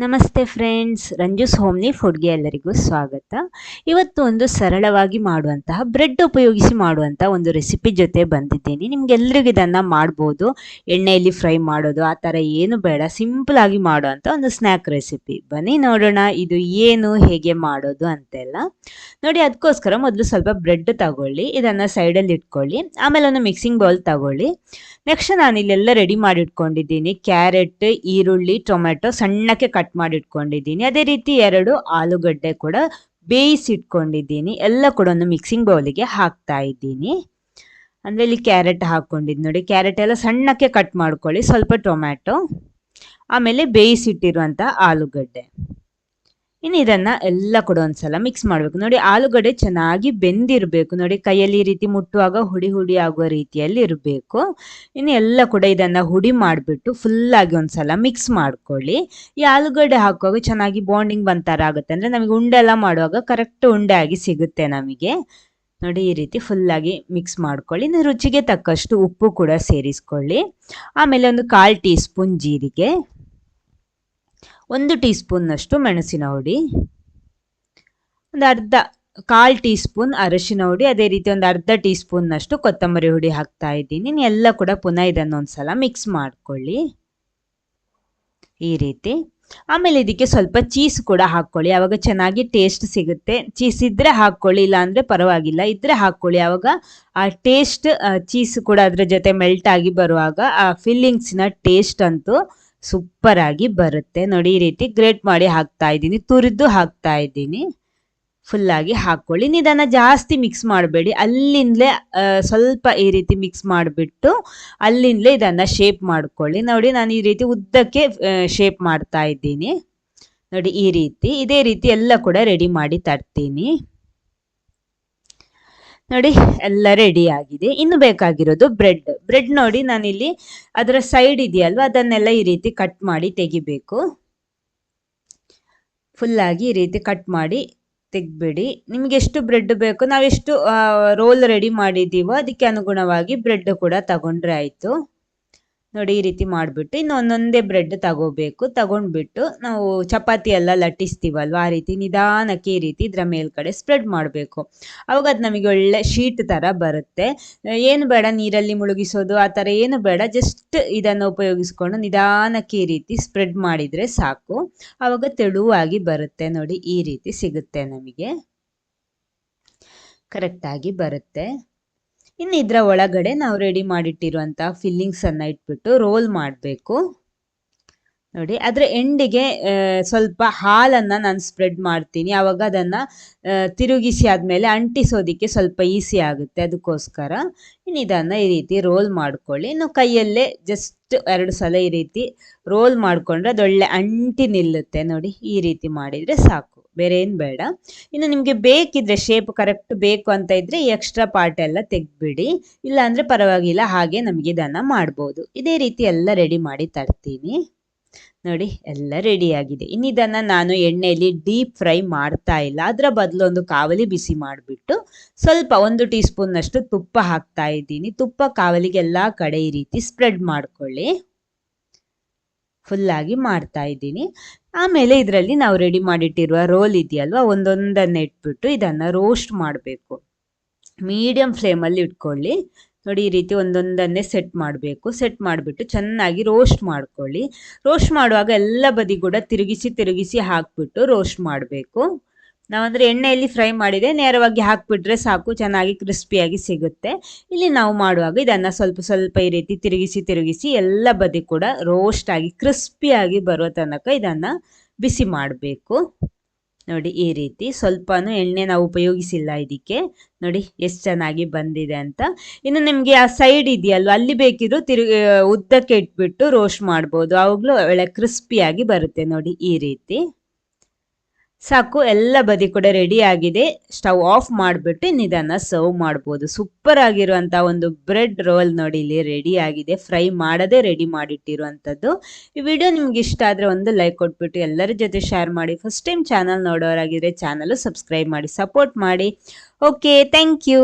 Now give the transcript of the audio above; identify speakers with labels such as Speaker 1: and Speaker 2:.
Speaker 1: ನಮಸ್ತೆ ಫ್ರೆಂಡ್ಸ್ ರಂಜೂಸ್ ಹೋಮ್ನಿ ಫುಡ್ಗೆ ಎಲ್ಲರಿಗೂ ಸ್ವಾಗತ. ಇವತ್ತು ಒಂದು ಸರಳವಾಗಿ ಮಾಡುವಂತಹ ಬ್ರೆಡ್ ಉಪಯೋಗಿಸಿ ಮಾಡುವಂಥ ಒಂದು ರೆಸಿಪಿ ಜೊತೆ ಬಂದಿದ್ದೀನಿ. ನಿಮ್ಗೆಲ್ಲರಿಗೂ ಇದನ್ನು ಮಾಡ್ಬೋದು. ಎಣ್ಣೆಯಲ್ಲಿ ಫ್ರೈ ಮಾಡೋದು, ಆ ಥರ ಏನು ಬೇಡ. ಸಿಂಪಲ್ ಆಗಿ ಮಾಡುವಂಥ ಒಂದು ಸ್ನ್ಯಾಕ್ ರೆಸಿಪಿ ಬನ್ನಿ ನೋಡೋಣ, ಇದು ಏನು, ಹೇಗೆ ಮಾಡೋದು ಅಂತೆಲ್ಲ. ನೋಡಿ ಅದಕ್ಕೋಸ್ಕರ ಮೊದಲು ಸ್ವಲ್ಪ ಬ್ರೆಡ್ ತಗೊಳ್ಳಿ, ಇದನ್ನು ಸೈಡಲ್ಲಿ ಇಟ್ಕೊಳ್ಳಿ. ಆಮೇಲೆ ಒಂದು ಮಿಕ್ಸಿಂಗ್ ಬೌಲ್ ತಗೊಳ್ಳಿ. ನೆಕ್ಸ್ಟ್ ನಾನು ಇಲ್ಲೆಲ್ಲ ರೆಡಿ ಮಾಡಿ ಇಟ್ಕೊಂಡಿದ್ದೀನಿ ಕ್ಯಾರೆಟ್ ಈರುಳ್ಳಿ ಟೊಮೆಟೊ ಸಣ್ಣಕ್ಕೆ ಕಟ್ ಮಾಡಿ ಇಟ್ಕೊಂಡಿದ್ದೀನಿ ಅದೇ ರೀತಿ ಎರಡು ಆಲೂಗಡ್ಡೆ ಕೂಡ ಬೇಯಿಸಿಟ್ಕೊಂಡಿದ್ದೀನಿ. ಎಲ್ಲ ಕೂಡ ಒಂದು ಮಿಕ್ಸಿಂಗ್ ಬೌಲಿಗೆ ಹಾಕ್ತಾ ಇದ್ದೀನಿ. ಅಂದರೆ ಇಲ್ಲಿ ಕ್ಯಾರೆಟ್ ಹಾಕ್ಕೊಂಡಿದ್ದು ನೋಡಿ. ಕ್ಯಾರೆಟ್ ಎಲ್ಲ ಸಣ್ಣಕ್ಕೆ ಕಟ್ ಮಾಡ್ಕೊಳ್ಳಿ. ಸ್ವಲ್ಪ ಟೊಮ್ಯಾಟೊ, ಆಮೇಲೆ ಬೇಯಿಸಿಟ್ಟಿರುವಂಥ ಆಲೂಗಡ್ಡೆ. ಇನ್ನು ಇದನ್ನ ಎಲ್ಲ ಕೂಡ ಒಂದ್ಸಲ ಮಿಕ್ಸ್ ಮಾಡಬೇಕು. ನೋಡಿ ಆಲೂಗಡ್ಡೆ ಚೆನ್ನಾಗಿ ಬೆಂದಿರಬೇಕು. ನೋಡಿ ಕೈಯಲ್ಲಿ ಈ ರೀತಿ ಮುಟ್ಟುವಾಗ ಹುಡಿ ಹುಡಿ ಆಗುವ ರೀತಿಯಲ್ಲಿ ಇರಬೇಕು. ಇನ್ನು ಎಲ್ಲ ಕೂಡ ಇದನ್ನ ಹುಡಿ ಮಾಡಿಬಿಟ್ಟು ಫುಲ್ ಆಗಿ ಒಂದ್ಸಲ ಮಿಕ್ಸ್ ಮಾಡ್ಕೊಳ್ಳಿ. ಈ ಆಲೂಗಡ್ಡೆ ಹಾಕುವಾಗ ಚೆನ್ನಾಗಿ ಬಾಂಡಿಂಗ್ ಬಂತರ ಆಗುತ್ತೆ. ಅಂದ್ರೆ ನಮಗೆ ಉಂಡೆ ಎಲ್ಲ ಮಾಡುವಾಗ ಕರೆಕ್ಟ್ ಉಂಡೆ ಆಗಿ ಸಿಗುತ್ತೆ ನಮಗೆ. ನೋಡಿ ಈ ರೀತಿ ಫುಲ್ ಆಗಿ ಮಿಕ್ಸ್ ಮಾಡ್ಕೊಳ್ಳಿ. ಇನ್ನು ರುಚಿಗೆ ತಕ್ಕಷ್ಟು ಉಪ್ಪು ಕೂಡ ಸೇರಿಸ್ಕೊಳ್ಳಿ. ಆಮೇಲೆ ಒಂದು ಕಾಲು ಟೀ ಸ್ಪೂನ್ ಜೀರಿಗೆ. ಒಂದು ಟೀ ಸ್ಪೂನ್ನಷ್ಟು ಮೆಣಸಿನ ಹುಡಿ, ಒಂದು ಅರ್ಧ ಕಾಲು ಟೀ ಸ್ಪೂನ್ ಅರಶಿನ ಹುಡಿ, ಅದೇ ರೀತಿ ಒಂದು ಅರ್ಧ ಟೀ ಸ್ಪೂನ್ನಷ್ಟು ಕೊತ್ತಂಬರಿ ಹುಡಿ ಹಾಕ್ತಾ ಇದ್ದೀನಿ. ಎಲ್ಲ ಕೂಡ ಪುನಃ ಇದನ್ನು ಒಂದ್ಸಲ ಮಿಕ್ಸ್ ಮಾಡ್ಕೊಳ್ಳಿ. ಈ ರೀತಿ. ಆಮೇಲೆ ಇದಕ್ಕೆ ಸ್ವಲ್ಪ ಚೀಸ್ ಕೂಡ ಹಾಕ್ಕೊಳ್ಳಿ. ಆವಾಗ ಚೆನ್ನಾಗಿ ಟೇಸ್ಟ್ ಸಿಗುತ್ತೆ. ಚೀಸ್ ಇದ್ದರೆ ಹಾಕ್ಕೊಳ್ಳಿ, ಇಲ್ಲ ಅಂದ್ರೆ ಪರವಾಗಿಲ್ಲ. ಇದ್ದರೆ ಹಾಕ್ಕೊಳ್ಳಿ. ಆವಾಗ ಆ ಟೇಸ್ಟ್ ಚೀಸ್ ಕೂಡ ಅದರ ಜೊತೆ ಮೆಲ್ಟ್ ಆಗಿ ಬರುವಾಗ ಆ ಫಿಲ್ಲಿಂಗ್ಸ್ನ ಟೇಸ್ಟ್ ಅಂತೂ ಸೂಪರ್ ಆಗಿ ಬರುತ್ತೆ. ನೋಡಿ, ಈ ರೀತಿ ಗ್ರೇಟ್ ಮಾಡಿ ಹಾಕ್ತಾ ಇದ್ದೀನಿ. ತುರಿದು ಹಾಕ್ತಾ ಇದ್ದೀನಿ. ಆಗಿ ಹಾಕೊಳ್ಳಿ. ನಿಧಾನ ಜಾಸ್ತಿ ಮಿಕ್ಸ್ ಮಾಡಬೇಡಿ. ಅಲ್ಲಿಂದಲೇ ಸ್ವಲ್ಪ ಈ ರೀತಿ ಮಿಕ್ಸ್ ಮಾಡಿಬಿಟ್ಟು ಅಲ್ಲಿಂದಲೇ ಇದನ್ನ ಶೇಪ್ ಮಾಡ್ಕೊಳ್ಳಿ. ನೋಡಿ, ನಾನು ಈ ರೀತಿ ಉದ್ದಕ್ಕೆ ಶೇಪ್ ಮಾಡ್ತಾ ಇದ್ದೀನಿ. ನೋಡಿ, ಈ ರೀತಿ, ಇದೇ ರೀತಿ ಎಲ್ಲ ಕೂಡ ರೆಡಿ ಮಾಡಿ ತರ್ತೀನಿ. ನೋಡಿ, ಎಲ್ಲ ರೆಡಿ ಆಗಿದೆ. ಇನ್ನು ಬೇಕಾಗಿರೋದು ಬ್ರೆಡ್ ಬ್ರೆಡ್ ನೋಡಿ ನಾನಿಲ್ಲಿ ಅದರ ಸೈಡ್ ಇದೆಯಲ್ವಾ? ಅದನ್ನೆಲ್ಲ ಈ ರೀತಿ ಕಟ್ ಮಾಡಿ ತೆಗಿಬೇಕು. ಫುಲ್ಲಾಗಿ ಈ ರೀತಿ ಕಟ್ ಮಾಡಿ ತೆಗ್ಬಿಡಿ ನಿಮ್ಗೆ ಎಷ್ಟು ಬ್ರೆಡ್ ಬೇಕು ನಾವೆಷ್ಟು ರೋಲ್ ರೆಡಿ ಮಾಡಿದ್ದೀವೋ, ಅದಕ್ಕೆ ಅನುಗುಣವಾಗಿ ಬ್ರೆಡ್ ಕೂಡ ತಗೊಂಡ್ರೆ ಆಯಿತು. ನೋಡಿ, ಈ ರೀತಿ ಮಾಡಿಬಿಟ್ಟು ಇನ್ನು ಒಂದೊಂದೇ ಬ್ರೆಡ್ ತಗೋಬೇಕು. ತಗೊಂಡ್ಬಿಟ್ಟು ನಾವು ಚಪಾತಿ ಎಲ್ಲ ಲಟ್ಟಿಸ್ತೀವಲ್ವ? ಆ ರೀತಿ ನಿಧಾನಕ್ಕೆ ಈ ರೀತಿ ಇದರ ಮೇಲ್ಗಡೆ ಸ್ಪ್ರೆಡ್ ಮಾಡಬೇಕು. ಅವಾಗ ಅದು ನಮಗೆ ಒಳ್ಳೆ ಶೀಟ್ ಥರ ಬರುತ್ತೆ. ಏನು ಬೇಡ, ನೀರಲ್ಲಿ ಮುಳುಗಿಸೋದು, ಆ ಥರ ಏನು ಬೇಡ. ಜಸ್ಟ್ ಇದನ್ನು ಉಪಯೋಗಿಸ್ಕೊಂಡು ನಿಧಾನಕ್ಕೆ ಈ ರೀತಿ ಸ್ಪ್ರೆಡ್ ಮಾಡಿದರೆ ಸಾಕು. ಅವಾಗ ತೆಳುವಾಗಿ ಬರುತ್ತೆ ನೋಡಿ, ಈ ರೀತಿ ಸಿಗುತ್ತೆ ನಮಗೆ. ಕರೆಕ್ಟಾಗಿ ಬರುತ್ತೆ. ಇನ್ನು ಇದರ ಒಳಗಡೆ ನಾವು ರೆಡಿ ಮಾಡಿಟ್ಟಿರುವಂಥ ಫಿಲ್ಲಿಂಗ್ಸನ್ನು ಇಟ್ಬಿಟ್ಟು ರೋಲ್ ಮಾಡಬೇಕು. ನೋಡಿ, ಅದರ ಎಂಡಿಗೆ ಸ್ವಲ್ಪ ಹಾಲನ್ನು ನಾನು ಸ್ಪ್ರೆಡ್ ಮಾಡ್ತೀನಿ. ಆವಾಗ ಅದನ್ನು ತಿರುಗಿಸಿ ಆದಮೇಲೆ ಅಂಟಿಸೋದಕ್ಕೆ ಸ್ವಲ್ಪ ಈಸಿ ಆಗುತ್ತೆ ಅದಕ್ಕೋಸ್ಕರ. ಇನ್ನು ಇದನ್ನು ಈ ರೀತಿ ರೋಲ್ ಮಾಡ್ಕೊಳ್ಳಿ. ಇನ್ನು ಕೈಯಲ್ಲೇ ಜಸ್ಟ್ ಎರಡು ಸಲ ಈ ರೀತಿ ರೋಲ್ ಮಾಡಿಕೊಂಡ್ರೆ ಅದೊಳ್ಳೆ ಅಂಟಿ ನಿಲ್ಲುತ್ತೆ. ನೋಡಿ, ಈ ರೀತಿ ಮಾಡಿದರೆ ಸಾಕು. ಬೇರೆ ಏನು ಬೇಡ. ಇನ್ನು ನಿಮಗೆ ಬೇಕಿದ್ರೆ ಶೇಪ್ ಕರೆಕ್ಟ್ ಬೇಕು ಅಂತ ಇದ್ರೆ ಎಕ್ಸ್ಟ್ರಾ ಪಾರ್ಟ್ ಎಲ್ಲ ತೆಗ್ಬಿಡಿ ಇಲ್ಲ ಅಂದರೆ ಪರವಾಗಿಲ್ಲ, ಹಾಗೆ ನಮಗೆ ಇದನ್ನು ಮಾಡ್ಬೋದು. ಇದೇ ರೀತಿ ಎಲ್ಲ ರೆಡಿ ಮಾಡಿ ತರ್ತೀನಿ. ನೋಡಿ, ಎಲ್ಲ ರೆಡಿಯಾಗಿದೆ ಆಗಿದೆ. ಇನ್ನು ಇದನ್ನು ನಾನು ಎಣ್ಣೆಯಲ್ಲಿ ಡೀಪ್ ಫ್ರೈ ಮಾಡ್ತಾ ಇಲ್ಲ. ಅದರ ಬದಲು ಒಂದು ಕಾವಲಿ ಬಿಸಿ ಮಾಡಿಬಿಟ್ಟು ಸ್ವಲ್ಪ ಒಂದು ಟೀ ಸ್ಪೂನ್ನಷ್ಟು ತುಪ್ಪ ಹಾಕ್ತಾ ಇದ್ದೀನಿ. ತುಪ್ಪ ಕಾವಲಿಗೆ ಕಾವಲಿಗೆಲ್ಲ ಕಡೆ ಈ ರೀತಿ ಸ್ಪ್ರೆಡ್ ಮಾಡ್ಕೊಳ್ಳಿ. ಫುಲ್ಲಾಗಿ ಮಾಡ್ತಾ ಇದ್ದೀನಿ. ಆಮೇಲೆ ಇದರಲ್ಲಿ ನಾವು ರೆಡಿ ಮಾಡಿಟ್ಟಿರುವ ರೋಲ್ ಇದೆಯಲ್ವ, ಒಂದೊಂದನ್ನು ಇಟ್ಬಿಟ್ಟು ಇದನ್ನು ರೋಸ್ಟ್ ಮಾಡಬೇಕು. ಮೀಡಿಯಂ ಫ್ಲೇಮಲ್ಲಿ ಇಟ್ಕೊಳ್ಳಿ. ನೋಡಿ, ಈ ರೀತಿ ಒಂದೊಂದನ್ನೇ ಸೆಟ್ ಮಾಡಬೇಕು. ಸೆಟ್ ಮಾಡಿಬಿಟ್ಟು ಚೆನ್ನಾಗಿ ರೋಸ್ಟ್ ಮಾಡ್ಕೊಳ್ಳಿ. ರೋಸ್ಟ್ ಮಾಡುವಾಗ ಎಲ್ಲ ಬದಿ ಕೂಡ ತಿರುಗಿಸಿ ತಿರುಗಿಸಿ ಹಾಕ್ಬಿಟ್ಟು ರೋಸ್ಟ್ ಮಾಡಬೇಕು. ನಾವಂದರೆ ಎಣ್ಣೆಯಲ್ಲಿ ಫ್ರೈ ಮಾಡಿದೆ ನೇರವಾಗಿ ಹಾಕಿಬಿಟ್ರೆ ಸಾಕು, ಚೆನ್ನಾಗಿ ಕ್ರಿಸ್ಪಿಯಾಗಿ ಸಿಗುತ್ತೆ. ಇಲ್ಲಿ ನಾವು ಮಾಡುವಾಗ ಇದನ್ನು ಸ್ವಲ್ಪ ಸ್ವಲ್ಪ ಈ ರೀತಿ ತಿರುಗಿಸಿ ತಿರುಗಿಸಿ ಎಲ್ಲ ಬದಿ ಕೂಡ ರೋಸ್ಟ್ ಆಗಿ ಕ್ರಿಸ್ಪಿಯಾಗಿ ಬರೋ ತನಕ ಇದನ್ನು ಬಿಸಿ ಮಾಡಬೇಕು. ನೋಡಿ ಈ ರೀತಿ ಸ್ವಲ್ಪನೂ ಎಣ್ಣೆ ನಾವು ಉಪಯೋಗಿಸಿಲ್ಲ ಇದಕ್ಕೆ. ನೋಡಿ ಎಷ್ಟು ಚೆನ್ನಾಗಿ ಬಂದಿದೆ ಅಂತ. ಇನ್ನು ನಿಮಗೆ ಆ ಸೈಡ್ ಇದೆಯಲ್ವ, ಅಲ್ಲಿ ಬೇಕಿದ್ರು ತಿರುಗಿ, ಉದ್ದಕ್ಕೆ ಇಟ್ಬಿಟ್ಟು ರೋಸ್ಟ್ ಮಾಡ್ಬೋದು. ಅವಾಗಲೂ ಒಳ್ಳೆ ಕ್ರಿಸ್ಪಿಯಾಗಿ ಬರುತ್ತೆ ನೋಡಿ ಈ ರೀತಿ. ಸಾಕು, ಎಲ್ಲ ಬದಿ ಕೂಡ ರೆಡಿ ಆಗಿದೆ. ಸ್ಟವ್ ಆಫ್ ಮಾಡಿಬಿಟ್ಟು ನಿಧಾನ ಸರ್ವ್ ಮಾಡ್ಬೋದು. ಸೂಪರ್ ಆಗಿರುವಂಥ ಒಂದು ಬ್ರೆಡ್ ರೋಲ್ ನೋಡಿ ಇಲ್ಲಿ ರೆಡಿ ಆಗಿದೆ. ಫ್ರೈ ಮಾಡದೆ ರೆಡಿ ಮಾಡಿಟ್ಟಿರುವಂಥದ್ದು. ಈ ವಿಡಿಯೋ ನಿಮ್ಗೆ ಇಷ್ಟ ಆದರೆ ಒಂದು ಲೈಕ್ ಕೊಟ್ಬಿಟ್ಟು ಎಲ್ಲರ ಜೊತೆ ಶೇರ್ ಮಾಡಿ. ಫಸ್ಟ್ ಟೈಮ್ ಚಾನಲ್ ನೋಡೋರಾಗಿದ್ರೆ ಚಾನಲ್ ಸಬ್ಸ್ಕ್ರೈಬ್ ಮಾಡಿ ಸಪೋರ್ಟ್ ಮಾಡಿ. Okay thank you